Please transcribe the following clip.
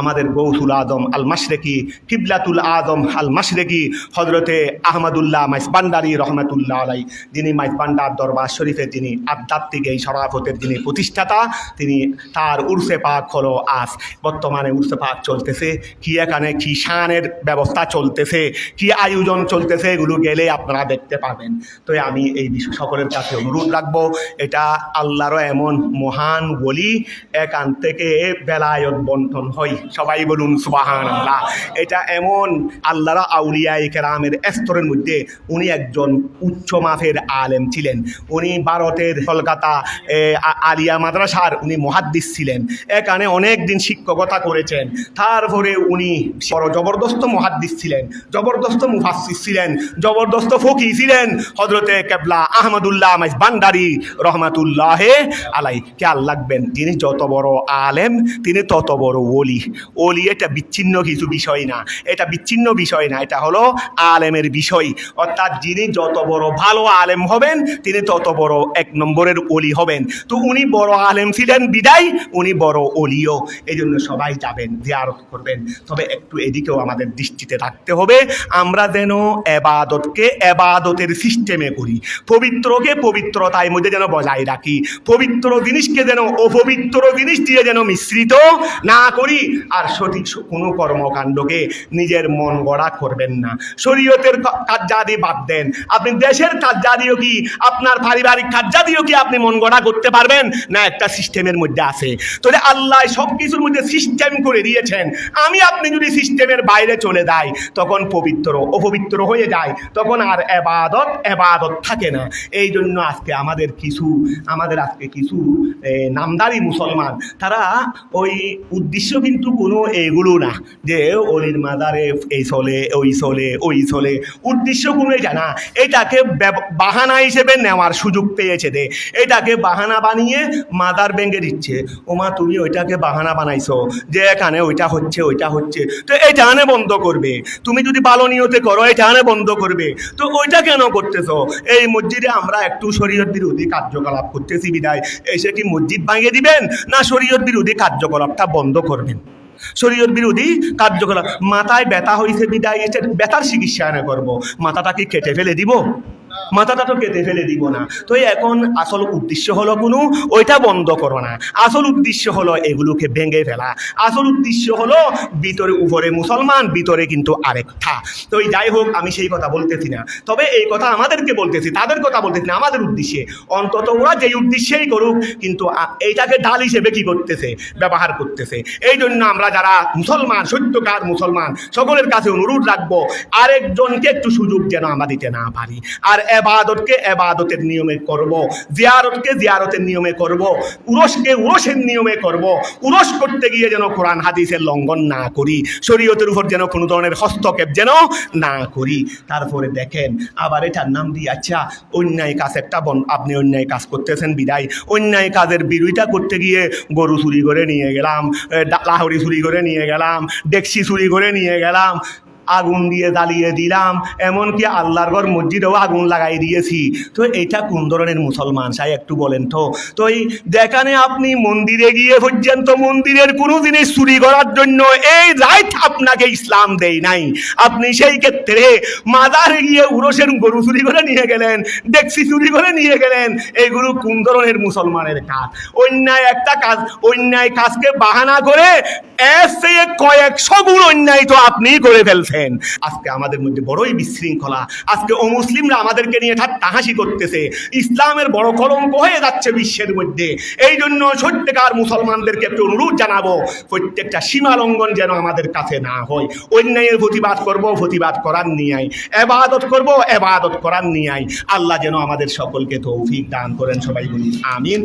আমাদের গৌসুল আদম আল মাশরেকি কিবলাতুল আদম আল মাশরেকি হজরতে আহমদুল্লাহ মাইস বান্ডারি রহমতুল্লাহ আলাই যিনি মাইস বান্ডার দরবার শরীফের যিনি আধ্যাত্মিক এই সরাফতের যিনি প্রতিষ্ঠাতা, তিনি তার উর্সে পাক হলো আজ। বর্তমানে উর্সে পাক চলতেছে। কি এখানে কি শানের ব্যবস্থা চলতেছে? কি আয়োজন চলতেছে? এগুলো গেলে আপনারা দেখতে পাবেন। তো আমি এই বিষয় সকলের কাছে অনুরোধ রাখব, এটা আল্লাহরও এমন মহান বলি এখান থেকে বেলায়ত বন্টন হয়। সবাই বলুন সুবাহান আল্লাহ এটা এমন আল্লাহর আউলিয়া কেরামের স্তরের মধ্যে উনি একজন উচ্চ মাফের আলেম ছিলেন। উনি ভারতের কলকাতা আলিয়া মাদ্রাসার উনি মহাদ্দিস ছিলেন। এখানে অনেক দিন শিক্ষকতা করেছেন। তারপরে উনি বড় জবরদস্ত মহাদ্দিস ছিলেন, জবরদস্ত মুফাসিস ছিলেন, জবরদস্ত ফকি ছিলেন। হজরতে কেবলা আহমদুল্লাহ মাইজ বান্ডারি রহমাতুল্লাহে আলাই কে লাগবেন তিনি যত বড় আলেম, তিনি তত বড় ওলি। ওলি, এটা বিচ্ছিন্ন কিছু বিষয় না। এটা বিচ্ছিন্ন বিষয় না, এটা হলো আলেমের বিষয়। অর্থাৎ যিনি যত বড় ভালো আলেম হবেন, তিনি তত বড় এক নম্বরের ওলি হবেন। তো উনি বড় আলেম ছিলেন বিদায়, উনি বড় ওলিও। এই জন্য সবাই যাবেন, জিয়ারত করবেন। তবে একটু এদিকেও আমাদের দৃষ্টিতে রাখতে হবে, আমরা যেন এবাদতকে এবাদতের সিস্টেমে করি। পবিত্রকে পবিত্রতার মধ্যে যেন বজায় রাখি। পবিত্র জিনিসকে যেন অপবিত্র জিনিস দিয়ে যেন মিশ্রিত না করি আর সঠিক কোনো কর্মকাণ্ডকে নিজের মন গড়া করবেন না। শরীয়তের কার্যাদি বাদ দেন। আপনি দেশের কার্যাদিও কি, আপনার পারিবারিক কার্যাদিও কি আপনি মন গড়া করতে পারবেন? না, একটা সিস্টেমের মধ্যে আছে। তাহলে আল্লাহ সব কিছুর মধ্যে সিস্টেম করে দিয়েছেন। আমি আপনি যদি সিস্টেমের বাইরে চলে যাই, তখন পবিত্র, অপবিত্র হয়ে যায় তখন আর এবাদত এবাদত থাকে না। এই জন্য আজকে আমাদের কিছু, আমাদের আজকে কিছু নামদারি মুসলমান, তারা ওই উদ্দেশ্য কিন্তু কোনো এগুলো না যে, অলির মাদারে এই চলে, ওই চলে ওই চলে। উদ্দেশ্য কোনো এটা না। এটাকে বাহানা হিসেবে নেওয়ার সুযোগ পেয়েছে দে। এটাকে বাহানা বানিয়ে মাদার ব্যাঙ্গে দিচ্ছে। ওমা, তুমি ওইটাকে বাহানা বানাইছো যে, এখানে ওইটা হচ্ছে ওইটা হচ্ছে। তো এটা আনে বন্ধ করবে। তুমি যদি ভালো নিয়তে করো এটা আনে বন্ধ করবে। তো ওইটা কেন করতেছো? এই মসজিদে আমরা একটু শরীয়ত বিরোধী কার্যকলাপ করতেছি বিদায়। এসে কি মসজিদ ভাঙিয়ে দিবেন? না শরীয়ত বিরোধী কার্যকলাপটা বন্ধ করবেন? শরীয়ত বিরোধী কার্যকলাপ। মাথায় ব্যথা হয়েছে বিদায় ব্যথার চিকিৎসা না করব। মাথাটা কি কেটে ফেলে দিব। মাথাটা তো কেটে ফেলে দিব না। তো এখন আসল উদ্দেশ্য হলো কোনো, ওইটা বন্ধ করো না। আসল উদ্দেশ্য হলো এগুলোকে ভেঙে ফেলা। আসল উদ্দেশ্য হলো ভিতরে উপরে মুসলমান, ভিতরে কিন্তু আরেকটা। তো এই যাই হোক, আমি সেই কথা বলতেছি না। তবে এই কথা আমাদেরকে বলতেছি, তাদের কথা বলতেছি না, আমাদের উদ্দেশ্যে। অন্তত ওরা যেই উদ্দেশ্যেই করুক, কিন্তু এইটাকে ডাল হিসেবে কি করতেছে? ব্যবহার করতেছে। এই জন্য আমরা যারা মুসলমান, সত্যকার মুসলমান, সকলের কাছে অনুরোধ রাখব, আরেকজনকে একটু সুযোগ যেন আমরা দিতে না পারি। আর এবাদতকে এবাদতের নিয়মে করব। জিয়ারতকে জিয়ারতের নিয়মে করব। উরসকে উরসের নিয়মে করব। উরস করতে গিয়ে যেন কোরআন হাদিসের লঙ্ঘন না করি, শরীয়তের উপর যেন কোনো ধরনের হস্তক্ষেপ যেন না করি। তারপরে দেখেন, আবার এটার নাম দিয়ে আচ্ছা অন্যায় কাজ একটা আপনি অন্যায় কাজ করতেছেন, বিদায়। অন্যায় কাজের বিরোধিতা করতে গিয়ে গরু চুরি করে নিয়ে গেলাম লাহরি চুরি করে নিয়ে গেলাম, ডেকসি চুরি করে নিয়ে গেলাম। আগুন দিয়ে জ্বালিয়ে দিলাম। এমনকি আল্লাহর ঘর মসজিদেও আগুন লাগাই দিয়েছি। তো এটা কোন ধরনের মুসলমান? সাই একটু বলেন তো। তো এই যেখানে আপনি মন্দিরে গিয়ে পর্যন্ত মন্দিরের কোনো জিনিস চুরি করার জন্য এই রাইট আপনাকে ইসলাম দেয় নাই। আপনি সেই ক্ষেত্রে মাদারে গিয়ে উরসের গরু চুরি করে নিয়ে গেলেন, ডেক্সি চুরি করে নিয়ে গেলেন। এইগুলো কোন ধরনের মুসলমানের কাজ? অন্যায় একটা কাজ, অন্যায় কাজকে বাহানা করে এসে কয়েকশো গুণ অন্যায় তো আপনিই করে ফেলছেন। আজকে আমাদের মধ্যে বড়ই বিশৃঙ্খলা। আজকে অমুসলিমরা আমাদেরকে নিয়ে ঠাট্টা হাসি করতেছে। ইসলামের বড় কলঙ্ক হয়ে যাচ্ছে বিশ্বের মধ্যে। এই জন্য সত্যিকার মুসলমানদেরকে একটু অনুরোধ জানাব, প্রত্যেকটা সীমা লঙ্ঘন যেন আমাদের কাছে না হয়। অন্যায়ের প্রতিবাদ করব, প্রতিবাদ করার নিয়াই এবাদত করব, এবাদত করার নিয়াই আল্লাহ যেন আমাদের সকলকে তৌফিক দান করেন সবাই বলি, আমিন।